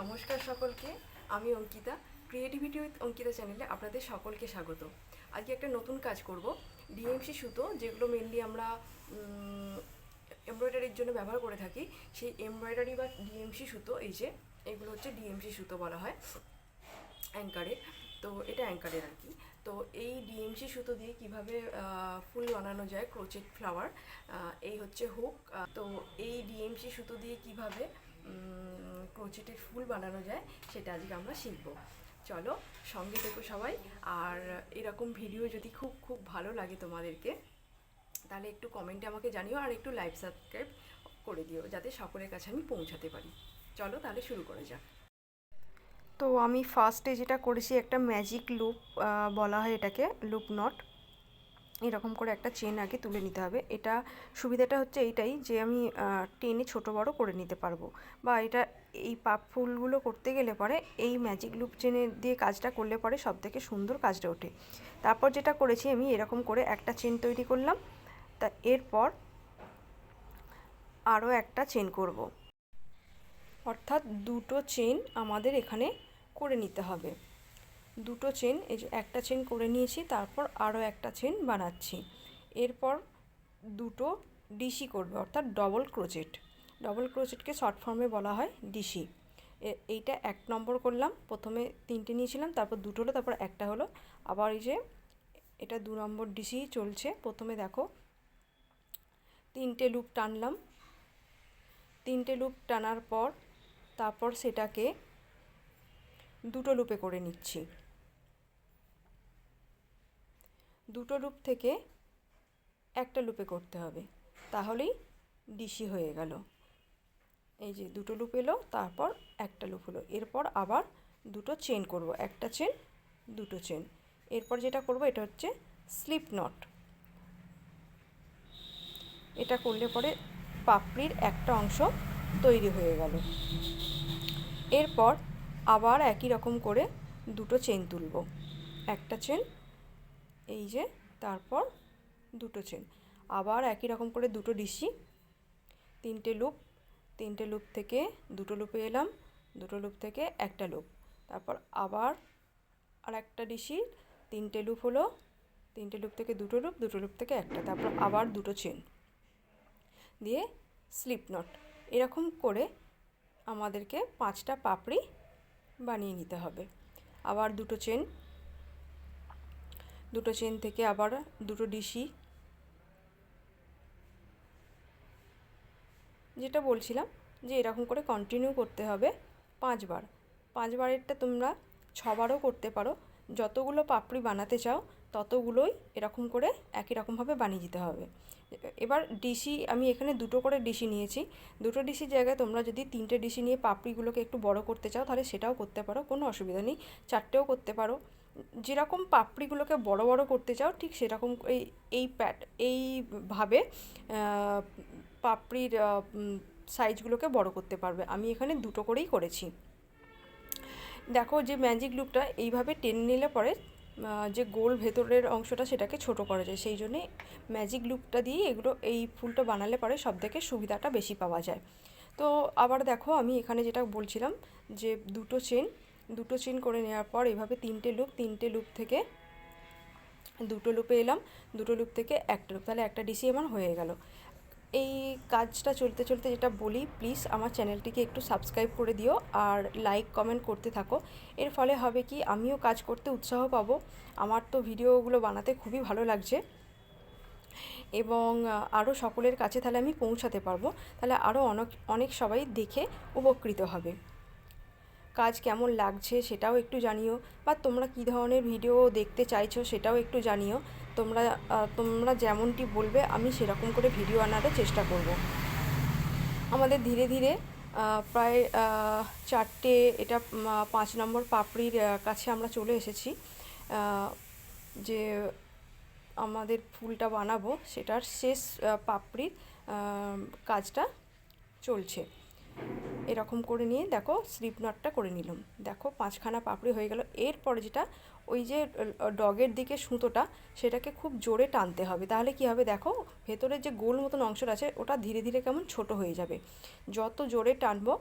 নমস্কার সকলকে, আমি অঙ্কিতা ক্রিয়েটিভিটি উইথ অঙ্কিতা চ্যানেলে আপনাদের সকলকে স্বাগত। আজকে একটা নতুন কাজ করব ডিএমসি সুতো, যেগুলো মেনলি আমরা এমব্রয়ডারির জন্য ব্যবহার করে থাকি, সেই এমব্রয়ডারি বা ডিএমসি সুতো, এই যে, এগুলো হচ্ছে ডিএমসি সুতো বলা হয়, অ্যাঙ্কারের। তো এটা অ্যাঙ্কারের আর কি। তো এই ডিএমসি সুতো দিয়ে কীভাবে ফুল বানানো যায় ক্রোচেট ফ্লাওয়ার এই হচ্ছে হুক তো এই ডিএমসি সুতো দিয়ে কীভাবে ক্রোচেটের ফুল বানানো যায়, সেটা আজকে আমরা শিখব। চলো, সঙ্গে থেকো সবাই। আর এরকম ভিডিও যদি খুব খুব ভালো লাগে তোমাদেরকে, তাহলে একটু কমেন্টে আমাকে জানিও আর একটু লাইভ সাবস্ক্রাইব করে দিও, যাতে সকলের কাছে আমি পৌঁছাতে পারি। চলো তাহলে শুরু করে যাক। তো আমি ফার্স্টে যেটা করেছি, একটা ম্যাজিক লুপ বলা হয় এটাকে লুপ নট এরকম করে একটা চেন আগে তুলে নিতে হবে। এটা সুবিধাটা হচ্ছে এইটাই যে আমি টেনে ছোট বড় করে নিতে পারব। বা এটা এই পাপ ফুলগুলো করতে গেলে পরে এই ম্যাজিক লুপ চেনে দিয়ে কাজটা করলে পরে সব থেকে সুন্দর কাজটা ওঠে। তারপর যেটা করেছি আমি এরকম করে একটা চেন তৈরি করলাম। তা এরপর আরও একটা চেন করব। অর্থাৎ দুটো চেন আমাদের এখানে করে নিতে হবে। দুটো চেন এই যে একটা চেন করে নিয়েছি, তারপর আরও একটা চেন বানাচ্ছি। এরপর দুটো ডিসি করবে, অর্থাৎ ডবল ক্রোচেট ডবল ক্রোচেটকে শর্ট ফর্মে বলা হয় ডিসি এইটা এক নম্বর করলাম, প্রথমে তিনটে নিয়েছিলাম, তারপর দুটো হলো, তারপর একটা হলো। আবার এই যে এটা দু নম্বর ডিসি চলছে, প্রথমে দেখো, তিনটে লুপ টানলাম। তিনটে লুপ টানার পর, তারপর সেটাকে দুটো লুপে করে নিচ্ছি। দুটো লুপ থেকে একটা লুপে করতে হবে। তাহলেই ডিসি হয়ে গেল। এই যে দুটো লুপ এলো, তারপর একটা লুপ হলো। এরপর আবার দুটো চেন করব। একটা চেন দুটো চেন এরপর যেটা করব, এটা হচ্ছে স্লিপ নট এটা করলে পরে পাপড়ির একটা অংশ তৈরি হয়ে গেল। এরপর আবার একই রকম করে দুটো চেন তুলব। একটা চেন এই যে, তারপর দুটো চেন আবার একই রকম করে দুটো ডিসি, তিনটে লুপ তিনটে লুপ থেকে দুটো লুপে এলাম, দুটো লুপ থেকে একটা লুপ তারপর আবার আর একটা ডিসি, তিনটে লুপ হলো, তিনটে লুপ থেকে দুটো লুপ দুটো লুপ থেকে একটা, তারপর আবার দুটো চেন দিয়ে স্লিপ নট এরকম করে আমাদেরকে পাঁচটা পাপড়ি বানিয়ে নিতে হবে। আবার দুটো চেন দুটো চেন থেকে আবার দুটো ডিসি যেটা বলছিলাম যে এরকম করে কন্টিনিউ করতে হবে পাঁচবার। পাঁচবারেরটা তোমরা ছবারও করতে পারো। যতগুলো পাপড়ি বানাতে চাও, ততগুলোই এরকম করে একই রকমভাবে বানিয়ে দিতে হবে। এবার ডিসি আমি এখানে দুটো করে ডিসি নিয়েছি। দুটো ডিসির জায়গায় তোমরা যদি তিনটে ডিসি নিয়ে পাপড়িগুলোকে একটু বড় করতে চাও, তাহলে সেটাও করতে পারো, কোনো অসুবিধা নেই। চারটেও করতে পারো। যেরকম পাপড়িগুলোকে বড় বড় করতে চাও, ঠিক সেরকম এই এই প্যাট এইভাবে পাপড়ির সাইজগুলোকে বড় করতে পারবে। আমি এখানে দুটো করেই করেছি। দেখো যে ম্যাজিক লুকটা এইভাবে টেনে নিলে পরে যে গোল ভেতরের অংশটা সেটাকে ছোট করা যায়। সেই জন্যে ম্যাজিক লুকটা দিয়ে এগুলো, এই ফুলটা বানালে পরে সব থেকে সুবিধাটা বেশি পাওয়া যায়। তো আবার দেখো আমি এখানে যেটা বলছিলাম যে দুটো চেন দুটো চেন করে নেওয়ার পর এভাবে তিনটে লুপ তিনটে লুপ থেকে দুটো লুপে এলাম, দুটো লুপ থেকে একটা লুপ। তাহলে একটা ডিসি আমার হয়ে গেল। এই কাজটা চলতে চলতে যেটা বলি প্লিজ আমার চ্যানেলটিকে একটু সাবস্ক্রাইব করে দিও আর লাইক কমেন্ট করতে থাকো। এর ফলে হবে কি, আমিও কাজ করতে উৎসাহ পাবো। আমার তো ভিডিওগুলো বানাতে খুবই ভালো লাগছে। এবং আরও সকলের কাছে তাহলে আমি পৌঁছাতে পারব। তাহলে আরও অনেক অনেক সবাই দেখে উপকৃত হবে। কাজ কেমন লাগছে সেটাও একটু জানিও, বা তোমরা কী ধরনের ভিডিও দেখতে চাইছো সেটাও একটু জানিও। তোমরা তোমরা যেমনটি বলবে, আমি সেরকম করে ভিডিও আনারও চেষ্টা করব। আমাদের ধীরে ধীরে প্রায় চারটে, এটা পাঁচ নম্বর পাপড়ির কাছে আমরা চলে এসেছি। যে আমাদের ফুলটা বানাবো, সেটার শেষ পাপড়ির কাজটা চলছে। এরকম করে নিয়ে দেখো স্লিপ নটটা করে নিলাম। দেখো পাঁচখানা পাপড়ি হয়ে গেল। এরপরে যেটা ওই যে ডগের দিকে সুতোটা, সেটাকে খুব জোরে টানতে হবে। তাহলে কি হবে দেখো ভেতরের যে গোল মতন অংশটা আছে, ওটা ধীরে ধীরে কেমন ছোট হয়ে যাবে। যত জোরে টানবো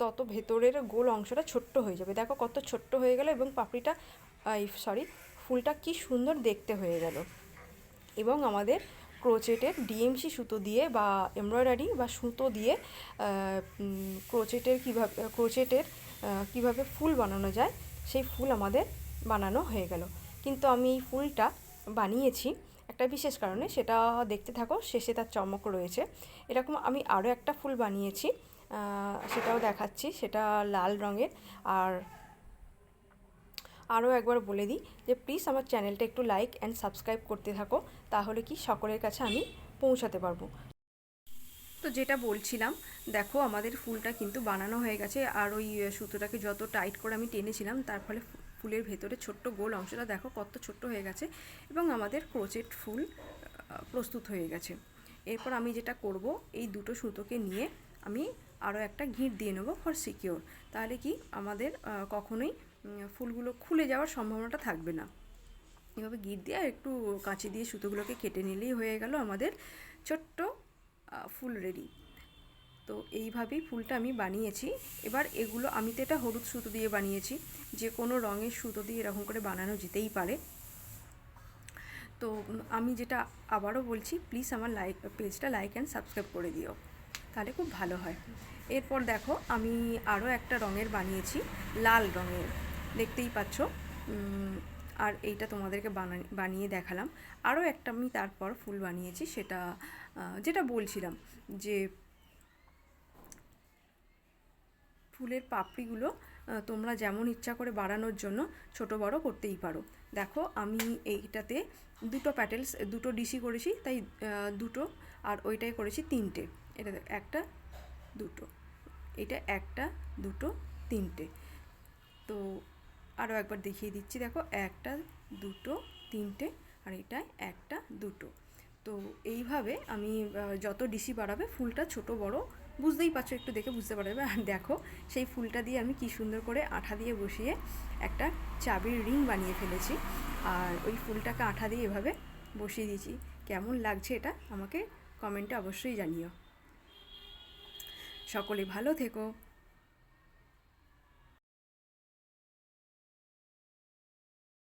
তত ভেতরের গোল অংশটা ছোট্ট হয়ে যাবে। দেখো কত ছোট্ট হয়ে গেল এবং পাপড়িটা সরি ফুলটা কি সুন্দর দেখতে হয়ে গেল। এবং আমাদের ক্রোচেটের ডিএমসি সুতো দিয়ে বা এমব্রয়ডারি বা সুতো দিয়ে ক্রোচেটের কীভাবে ক্রোচেটের কীভাবে ফুল বানানো যায়, সেই ফুল আমাদের বানানো হয়ে গেল। কিন্তু আমি এই ফুলটা বানিয়েছি একটা বিশেষ কারণে, সেটা দেখতে থাকো, শেষে তার চমক রয়েছে। এরকম আমি আরও একটা ফুল বানিয়েছি সেটাও দেখাচ্ছি, সেটা লাল রঙের। আর আরও একবার বলে দিই যে প্লিজ আমার চ্যানেলটা একটু লাইক অ্যান্ড সাবস্ক্রাইব করতে থাকো, তাহলে কি সকলের কাছে আমি পৌঁছাতে পারব। তো যেটা বলছিলাম, দেখো আমাদের ফুলটা কিন্তু বানানো হয়ে গেছে, আর ওই সুতোটাকে যত টাইট করে আমি টেনেছিলাম, তার ফলে ফুলের ভেতরে ছোট্ট গোল অংশটা দেখো কত ছোট্ট হয়ে গেছে, এবং আমাদের ক্রোচেট ফুল প্রস্তুত হয়ে গেছে। এরপর আমি যেটা করব, এই দুটো সুতোকে নিয়ে আমি আরও একটা ঘিট দিয়ে নেব ফর সিকিওর তাহলে কি আমাদের কখনোই ফুলগুলো খুলে যাওয়ার সম্ভাবনাটা থাকবে না। এভাবে গিট দিয়ে আর একটু কাঁচি দিয়ে সুতোগুলোকে কেটে নিলেই হয়ে গেল আমাদের ছোট্ট ফুল রেডি। তো এইভাবেই ফুলটা আমি বানিয়েছি। এবার এগুলো আমি তো এটা হলুদ সুতো দিয়ে বানিয়েছি। যে কোনো রঙের সুতো দিয়ে এরকম করে বানানো যেতেই পারে। তো আমি যেটা আবারও বলছি প্লিজ আমার লাইক পেজটা লাইক অ্যান্ড সাবস্ক্রাইব করে দিও। তাহলে খুব ভালো হয়। এরপর দেখো আমি আরও একটা রঙের বানিয়েছি, লাল রঙের। দেখতেই পাচ্ছ। আর এইটা তোমাদেরকে বানা- বানিয়ে দেখালাম। আরও একটা আমি তারপর ফুল বানিয়েছি সেটা যেটা বলছিলাম যে ফুলের পাপড়িগুলো তোমরা যেমন ইচ্ছা করে বাড়ানোর জন্য ছোট বড় করতেই পারো। দেখো, আমি এইটাতে দুটো প্যাটেলস, দুটো ডিসি করেছি, তাই দুটো আর ওইটাই করেছি তিনটে। এটা একটা, দুটো। এটা একটা, দুটো, তিনটে। তো আরও একবার দেখিয়ে দিচ্ছি। দেখো, একটা, দুটো, তিনটে আর এটা একটা, দুটো। তো এইভাবে আমি যত ডিসি বাড়াবে, ফুলটা ছোট, বড়, বুঝতেই পারছ, একটু দেখে বুঝতে পারবে। আর দেখো, সেই ফুলটা দিয়ে আমি কি সুন্দর করে আঠা দিয়ে বসিয়ে একটা চাবির রিং বানিয়ে ফেলেছি। আর ওই ফুলটাকে আঠা দিয়ে এভাবে বসিয়ে দিয়েছি। কেমন লাগছে এটা, আমাকে কমেন্টে অবশ্যই জানিও। সকলে ভালো থেকো।